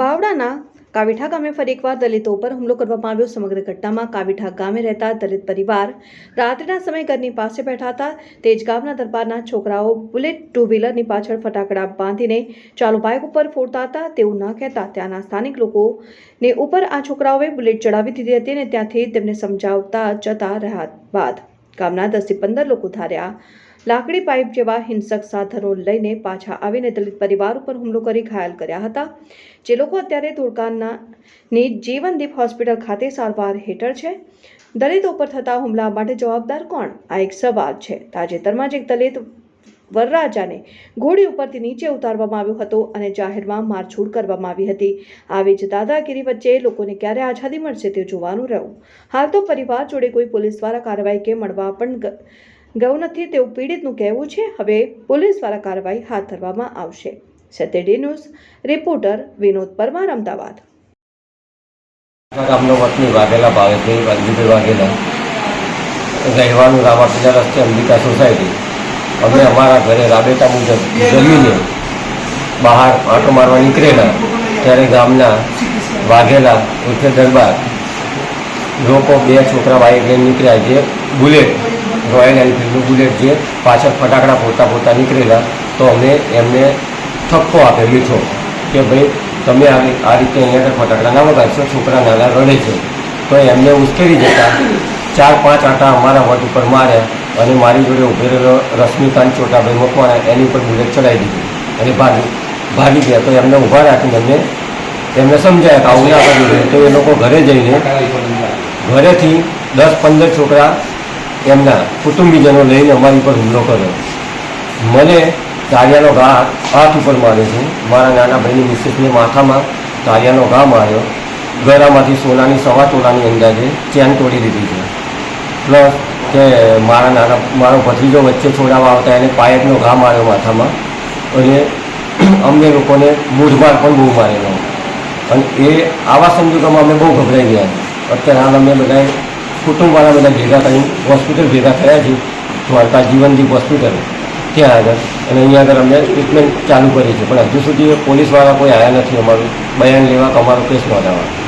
બાવડાના કાવીઠા ગામે ફરી એકવાર દલિતો ઉપર હુમલો કરવામાં આવ્યો. સમગ્ર ઘટનામાં કાવીઠા ગામે રહેતા દલિત પરિવાર રાત્રિના સમયે ઘરની પાસે બેઠા હતા. તે જ ગામના દરબારના છોકરાઓ બુલેટ ટુ વ્હીલરની પાછળ ફટાકડા બાંધીને ચાલુ બાઇક ઉપર ફોડતા હતા. તેવું ન કહેતા ત્યાંના સ્થાનિક લોકોને ઉપર આ છોકરાઓએ બુલેટ ચડાવી દીધી હતી અને ત્યાંથી તેમને સમજાવતા જતા રહ્યા બાદ ગામના દસથી પંદર લોકો ધાર્યા. લાકડી પાઇપ જેવા હિંસક સાધનો લઈને પાછા આવીને દલિત પરિવાર ઉપર હુમલો કરી ઘાયલ કર્યા હતા. જે લોકો અત્યારે ધોળકાના ની જીવનદીપ હોસ્પિટલ ખાતે સારવાર હેઠળ છે. દલિતો ઉપર થતા હુમલા માટે જવાબદાર કોણ? આ એક સવાલ છે. તાજેતરમાં જ એક દલિત વરરાજાને ઘોડી ઉપરથી નીચે ઉતારવામાં આવ્યો હતો અને જાહેરમાં મારછૂડ કરવામાં આવી હતી. આવી જ દાદાગીરી વચ્ચે લોકોને ક્યારે આઝાદી મળશે તે જોવાનું રહ્યું. હાલ તો પરિવાર જોડે કોઈ પોલીસ દ્વારા કાર્યવાહી કે મળવા પણ ગયું નથી તેવું પીડિતનું કહેવું છે. હવે પોલીસ દ્વારા કાર્યવાહી હાથ ધરવામાં આવશે. સત્યડી ન્યૂઝ, રિપોર્ટર વિનોદ પરમાર, અમદાવાદ. ગામનો વતની વાઘેલા ભાવેશભાઈ વાલજીભાઈ વાઘેલા. રહેવાનું રામાપીના રસ્તે અંબિકા સોસાયટી. અમે અમારા ઘરે રાબેતા મુજબ જમીને બહાર આંટો મારવા નીકળેલા. ત્યારે ગામના વાઘેલા ઉર્ફે દરબાર લોકો બે છોકરા બાઈક લઈને નીકળ્યા જે બુલેટ રોયલ એન્ફિલ્ડનું બુલેટ જે પાછળ ફટાકડા પોતા પોતા નીકળેલા. તો અમે એમને ઠપકો આપે, મીઠો કે ભાઈ, તમે આ આ રીતે અહીંયા ફટાકડા ના વગાડશો, છોકરા નાના રડે છે. તો એમને ઉશ્કેરી જતા ચાર પાંચ આંટા અમારા વટ ઉપર માર્યા. અને મારી જોડે ઉભેલો રશ્મિકાંત ચોટાભાઈ મકવાણા એની ઉપર બુલેટ ચડાવી દીધી અને ભાગી ભાગી ગયા. તો એમને ઊભા રાખીને એમને એમને સમજાયા કે આવું ના કરવું તો એ લોકો ઘરે જઈને ઘરેથી દસ પંદર છોકરા એમના કુટુંબીજનો લઈને અમારી ઉપર હુમલો કર્યો. મને તારિયાનો ઘા હાથ ઉપર માર્યો છે. મારા નાના ભાઈની મિસિસને માથામાં તાળિયાનો ઘા માર્યો. ગળામાંથી સોનાની, સવા તોલાની અંદાજે ચેન તોડી દીધી છે. પ્લસ કે મારા નાના, મારો ભત્રીજો વચ્ચે છોડાવવા આવતા એને પાયકનો ઘા માર્યો માથામાં. અને અમને લોકોને મૂઢમાર પણ બહુ મારેલો. અને એ આવા સંજોગોમાં અમે બહુ ગભરાઈ ગયા. અત્યારે હાલ અમે બધા કુટુંબવાળા બધા ભેગા કરી હોસ્પિટલ ભેગા થયા છીએ. દ્વારકા જીવનદીપ હોસ્પિટલ. ત્યાં આગળ. અને અહીંયા આગળ અમે ટ્રીટમેન્ટ ચાલુ કરી છે પણ હજુ સુધી પોલીસવાળા કોઈ આવ્યા નથી અમારું. બયાન લેવા કે અમારો કેસ નોંધાવવા